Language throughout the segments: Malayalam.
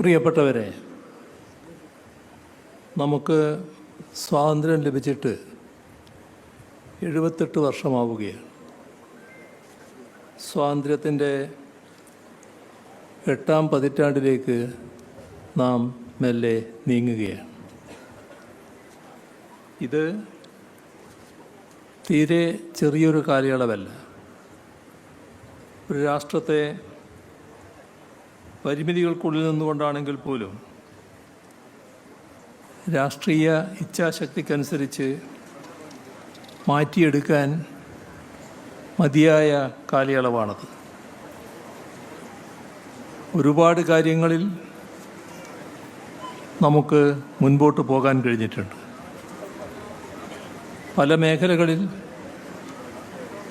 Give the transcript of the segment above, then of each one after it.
പ്രിയപ്പെട്ടവരെ നമുക്ക് സ്വാതന്ത്ര്യം ലഭിച്ചിട്ട് എഴുപത്തെട്ട് വർഷമാവുകയാണ്. സ്വാതന്ത്ര്യത്തിന്റെ എട്ടാം പതിറ്റാണ്ടിലേക്ക് നാം മെല്ലെ നീങ്ങുകയാണ്. ഇത് തീരെ ചെറിയൊരു കാലയളവല്ല. ഒരു രാഷ്ട്രത്തെ പരിമിതികൾക്കുള്ളിൽ നിന്നുകൊണ്ടാണെങ്കിൽ പോലും രാഷ്ട്രീയ ഇച്ഛാശക്തിക്കനുസരിച്ച് മാറ്റിയെടുക്കാൻ മതിയായ കാലയളവാണത്. ഒരുപാട് കാര്യങ്ങളിൽ നമുക്ക് മുൻപോട്ട് പോകാൻ കഴിഞ്ഞിട്ടുണ്ട്. പല മേഖലകളിൽ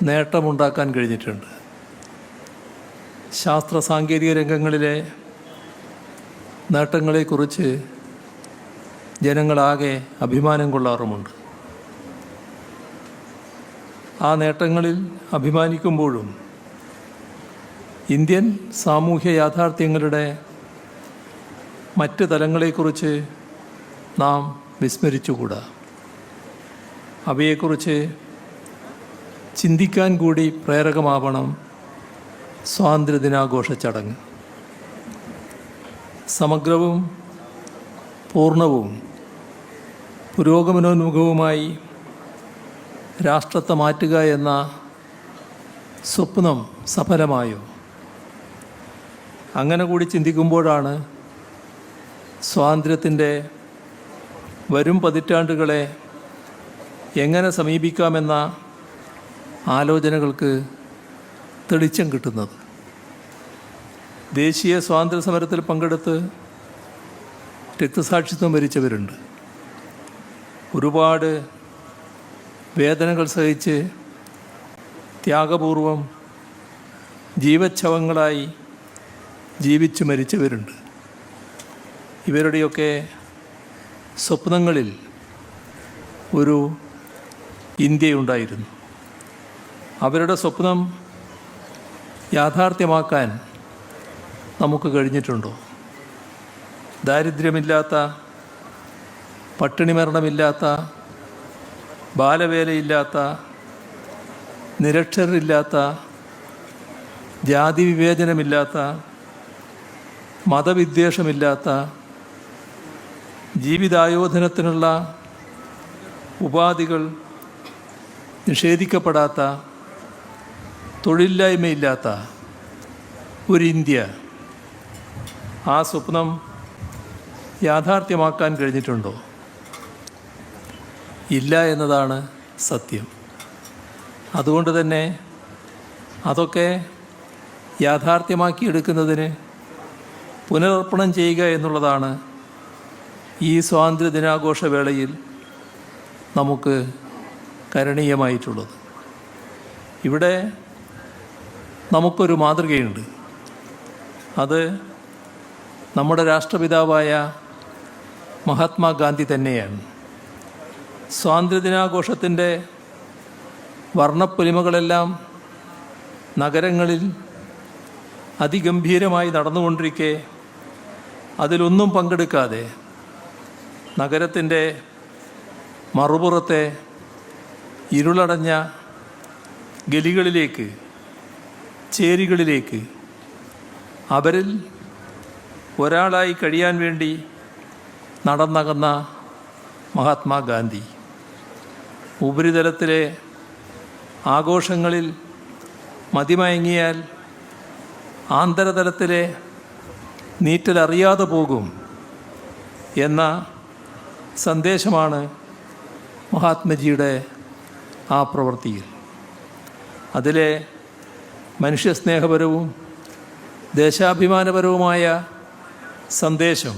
നേട്ടമുണ്ടാക്കാൻ കഴിഞ്ഞിട്ടുണ്ട്. ശാസ്ത്ര സാങ്കേതിക രംഗങ്ങളിലെ നേട്ടങ്ങളെക്കുറിച്ച് ജനങ്ങളാകെ അഭിമാനം കൊള്ളാറുമുണ്ട്. ആ നേട്ടങ്ങളിൽ അഭിമാനിക്കുമ്പോഴും ഇന്ത്യൻ സാമൂഹ്യ യാഥാർത്ഥ്യങ്ങളുടെ മറ്റ് തലങ്ങളെക്കുറിച്ച് നാം വിസ്മരിച്ചുകൂടാ. അവയെക്കുറിച്ച് ചിന്തിക്കാൻ കൂടി പ്രേരകമാവണം സ്വാതന്ത്ര്യദിനാഘോഷ ചടങ്ങ്. സമഗ്രവും പൂർണവും പുരോഗമനോന്മുഖവുമായി രാഷ്ട്രത്തെ മാറ്റുക എന്ന സ്വപ്നം സഫലമായോ? അങ്ങനെ കൂടി ചിന്തിക്കുമ്പോഴാണ് സ്വാതന്ത്ര്യത്തിന്റെ വരും പതിറ്റാണ്ടുകളെ എങ്ങനെ സമീപിക്കാമെന്ന ആലോചനകൾക്ക് തെളിച്ചം കിട്ടുന്നത്. ദേശീയ സ്വാതന്ത്ര്യ സമരത്തിൽ പങ്കെടുത്ത് രക്തസാക്ഷിത്വം വരിച്ചവരുണ്ട്. ഒരുപാട് വേദനകൾ സഹിച്ച് ത്യാഗപൂർവം ജീവച്ഛവങ്ങളായി ജീവിച്ചു മരിച്ചവരുണ്ട്. ഇവരുടെയൊക്കെ സ്വപ്നങ്ങളിൽ ഒരു ഇന്ത്യയുണ്ടായിരുന്നു. അവരുടെ സ്വപ്നം യാഥാർത്ഥ്യമാക്കാൻ നമുക്ക് കഴിഞ്ഞിട്ടുണ്ടോ? ദാരിദ്ര്യമില്ലാത്ത പട്ടിണി മരണമില്ലാത്ത ബാലവേലയില്ലാത്ത നിരക്ഷരില്ലാത്ത ജാതി വിവേചനമില്ലാത്ത മതവിദ്വേഷമില്ലാത്ത ജീവിതായോധനത്തിനുള്ള ഉപാധികൾ നിഷേധിക്കപ്പെടാത്ത തൊഴിലില്ലായ്മയില്ലാത്ത ഒരു ഇന്ത്യ. ആ സ്വപ്നം യാഥാർത്ഥ്യമാക്കാൻ കഴിഞ്ഞിട്ടുണ്ടോ? ഇല്ല എന്നതാണ് സത്യം. അതുകൊണ്ട് തന്നെ അതൊക്കെ യാഥാർത്ഥ്യമാക്കിയെടുക്കുന്നതിന് പുനരർപ്പണം ചെയ്യുക എന്നുള്ളതാണ് ഈ സ്വാതന്ത്ര്യ ദിനാഘോഷ വേളയിൽ നമുക്ക് കരണീയമായിട്ടുള്ളത്. ഇവിടെ നമുക്കൊരു മാതൃകയുണ്ട്. അത് നമ്മുടെ രാഷ്ട്രപിതാവായ മഹാത്മാഗാന്ധി തന്നെയാണ്. സ്വാതന്ത്ര്യദിനാഘോഷത്തിന്റെ വർണപ്പൊലിമകളെല്ലാം നഗരങ്ങളിൽ അതിഗംഭീരമായി നടന്നുകൊണ്ടിരിക്കെ അതിലൊന്നും പങ്കെടുക്കാതെ നഗരത്തിന്റെ മറുപുറത്തെ ഇരുളടഞ്ഞ ഗലികളിലേക്ക് ചേരികളിലേക്ക് അവരിൽ ഒരാളായി കഴിയാൻ വേണ്ടി നടന്നകന്ന മഹാത്മാഗാന്ധി ഉപരിതലത്തിലെ ആഘോഷങ്ങളിൽ മതിമയങ്ങിയാൽ ആന്തരതലത്തിലെ നീറ്റലറിയാതെ പോകും എന്ന സന്ദേശമാണ് മഹാത്മജിയുടെ ആ പ്രവൃത്തിയിൽ. അതിലെ മനുഷ്യസ്നേഹപരവും ദേശാഭിമാനപരവുമായ സന്ദേശം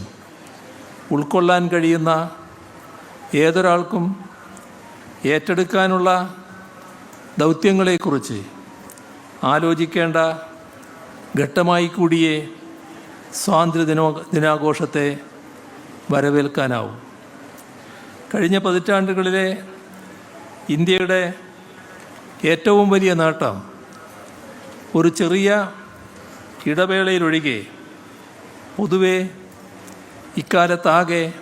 ഉൾക്കൊള്ളാൻ കഴിയുന്ന ഏതൊരാൾക്കും ഏറ്റെടുക്കാനുള്ള ദൗത്യങ്ങളെക്കുറിച്ച് ആലോചിക്കേണ്ട ഘട്ടമായി കൂടിയേ സ്വാതന്ത്ര്യ ദിനോ ദിനാഘോഷത്തെ വരവേൽക്കാനാവും. കഴിഞ്ഞ പതിറ്റാണ്ടുകളിലെ ഇന്ത്യയുടെ ഏറ്റവും വലിയ നേട്ടം ഒരു ചെറിയ ഇടവേളയിലൊഴികെ പൊതുവെ ഇക്കാലത്താകെ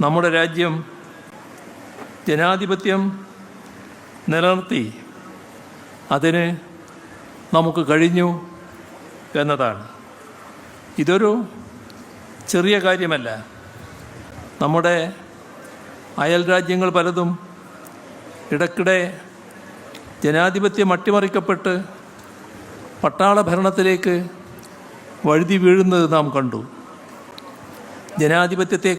നമ്മുടെ രാജ്യം ജനാധിപത്യം നിലനിർത്തി. അതിന് നമുക്ക് കഴിഞ്ഞു എന്നതാണ്. ഇതൊരു ചെറിയ കാര്യമല്ല. നമ്മുടെ അയൽ രാജ്യങ്ങൾ പലതും ഇടയ്ക്കിടെ ജനാധിപത്യം അട്ടിമറിക്കപ്പെട്ട് പട്ടാള ഭരണത്തിലേക്ക് വഴുതി വീഴുന്നത് നാം കണ്ടു. ജനാധിപത്യത്തെ